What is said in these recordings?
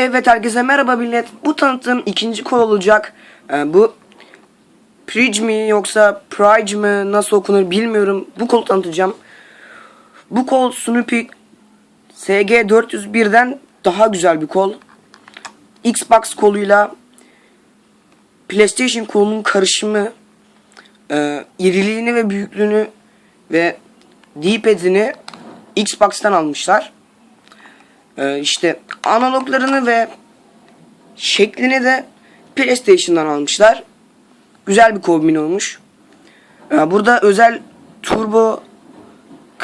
Evet herkese merhaba millet. Bu tanıtım ikinci kol olacak. Ee, bu Prige mi yoksa Prige mi nasıl okunur bilmiyorum. Bu kolu tanıtacağım. Bu kol Snoopy SG401'den daha güzel bir kol. Xbox koluyla PlayStation kolunun karışımı e, iriliğini ve büyüklüğünü ve D-pad'ini Xbox'tan almışlar. Ee, işte analoglarını ve şeklini de PlayStation'dan almışlar. Güzel bir kombin olmuş. Ee, burada özel turbo,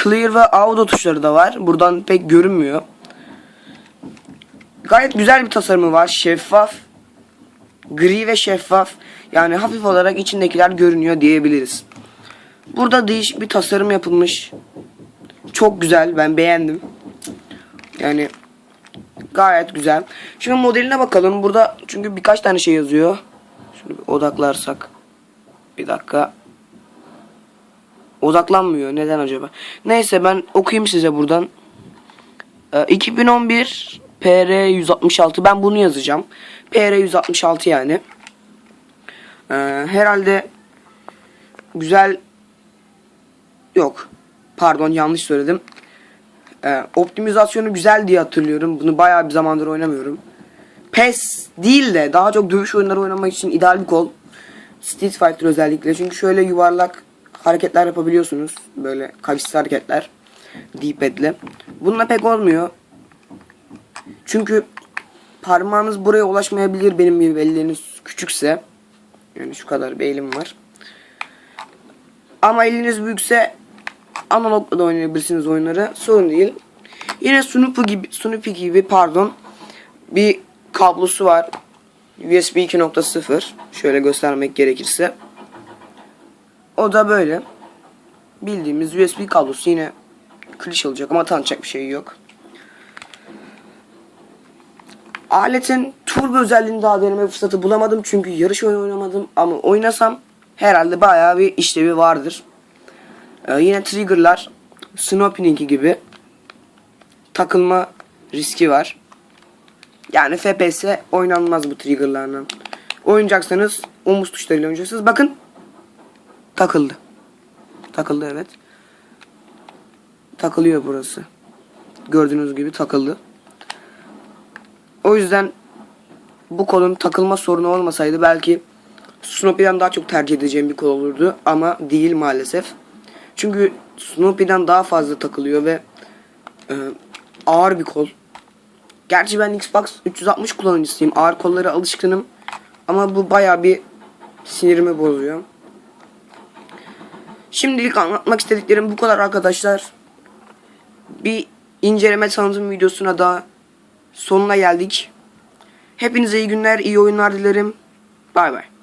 clear ve auto tuşları da var. Buradan pek görünmüyor. Gayet güzel bir tasarımı var. Şeffaf. Gri ve şeffaf. Yani hafif olarak içindekiler görünüyor diyebiliriz. Burada değişik bir tasarım yapılmış. Çok güzel. Ben beğendim. Yani gayet güzel. Şimdi modeline bakalım. Burada çünkü birkaç tane şey yazıyor. Şunu bir odaklarsak. Bir dakika. Odaklanmıyor. Neden acaba? Neyse ben okuyayım size buradan. Ee, 2011 PR 166. Ben bunu yazacağım. PR 166 yani. Ee, herhalde güzel yok. Pardon yanlış söyledim. Ee, optimizasyonu güzel diye hatırlıyorum. Bunu bayağı bir zamandır oynamıyorum. PES değil de daha çok dövüş oyunları oynamak için ideal bir kol. Street Fighter özellikle. Çünkü şöyle yuvarlak hareketler yapabiliyorsunuz. Böyle kavisli hareketler. D-pad'le. Bununla pek olmuyor. Çünkü parmağınız buraya ulaşmayabilir benim gibi elleriniz küçükse. Yani şu kadar bir elim var. Ama eliniz büyükse analogla da oynayabilirsiniz oyunları. Sorun değil. Yine Snoopy gibi, Snoopy gibi pardon bir kablosu var. USB 2.0 şöyle göstermek gerekirse. O da böyle. Bildiğimiz USB kablosu yine kliş olacak ama tanıtacak bir şey yok. Aletin turbo özelliğini daha deneme fırsatı bulamadım çünkü yarış oyunu oynamadım ama oynasam herhalde bayağı bir işlevi vardır. Ee, yine triggerlar Snoopy'ninki gibi takılma riski var. Yani FPS oynanmaz bu triggerlarla. Oynayacaksanız omuz tuşlarıyla oynayacaksınız. Bakın takıldı. Takıldı evet. Takılıyor burası. Gördüğünüz gibi takıldı. O yüzden bu kolun takılma sorunu olmasaydı belki Snoopy'den daha çok tercih edeceğim bir kol olurdu ama değil maalesef. Çünkü Snoopy'den daha fazla takılıyor ve e, ağır bir kol. Gerçi ben Xbox 360 kullanıcısıyım. Ağır kollara alışkınım. Ama bu baya bir sinirimi bozuyor. Şimdilik anlatmak istediklerim bu kadar arkadaşlar. Bir inceleme tanıtım videosuna da sonuna geldik. Hepinize iyi günler, iyi oyunlar dilerim. Bay bay.